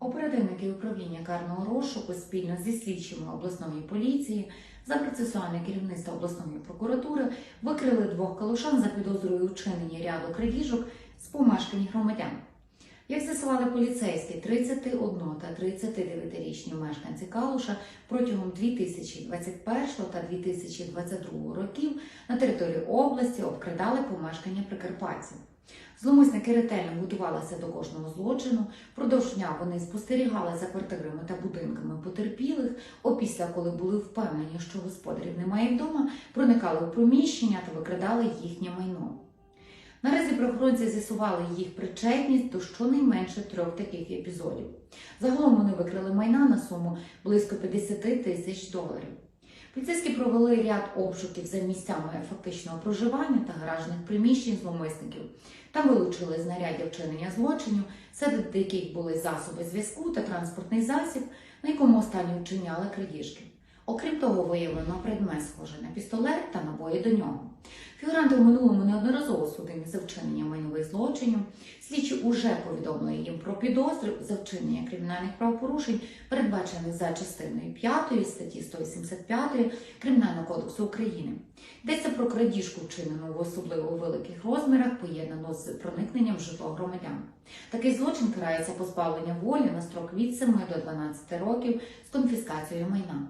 Оперативники управління карного розшуку спільно зі слідчими обласної поліції за процесуальне керівництво обласної прокуратури викрили двох калушан за підозрою вчинення ряду крадіжок з помешкань громадян. Як з'ясували поліцейські, 31 та 39-річні мешканці Калуша протягом 2021 та 2022 років на території області обкрадали помешкання прикарпатців. Зломисники ретельно готувалися до кожного злочину. Впродовж дня вони спостерігали за квартирами та будинками потерпілих. Опісля, коли були впевнені, що господарів немає вдома, проникали у приміщення та викрадали їхнє майно. Наразі правоохоронці з'ясували їх причетність до щонайменше трьох таких епізодів. Загалом вони викрили майна на суму близько 50 тисяч доларів. Поліцейські провели ряд обшуків за місцями фактичного проживання та гаражних приміщень зловмисників. Там вилучили знаряддя вчинення злочинів, серед яких були засоби зв'язку та транспортний засіб, на якому останні вчиняли крадіжки. Окрім того, виявлено предмет схожий на пістолет та набої до нього. Фігуранти в минулому неодноразово судимі за вчинення майнових злочинів. Слідчі уже повідомили їм про підозри за вчинення кримінальних правопорушень, передбачених за частиною 5 статті 185 Кримінального кодексу України. Йдеться про крадіжку, вчинену в особливо великих розмірах, поєднано з проникненням в житло громадян. Такий злочин карається позбавлення волі на строк від 7 до 12 років з конфіскацією майна.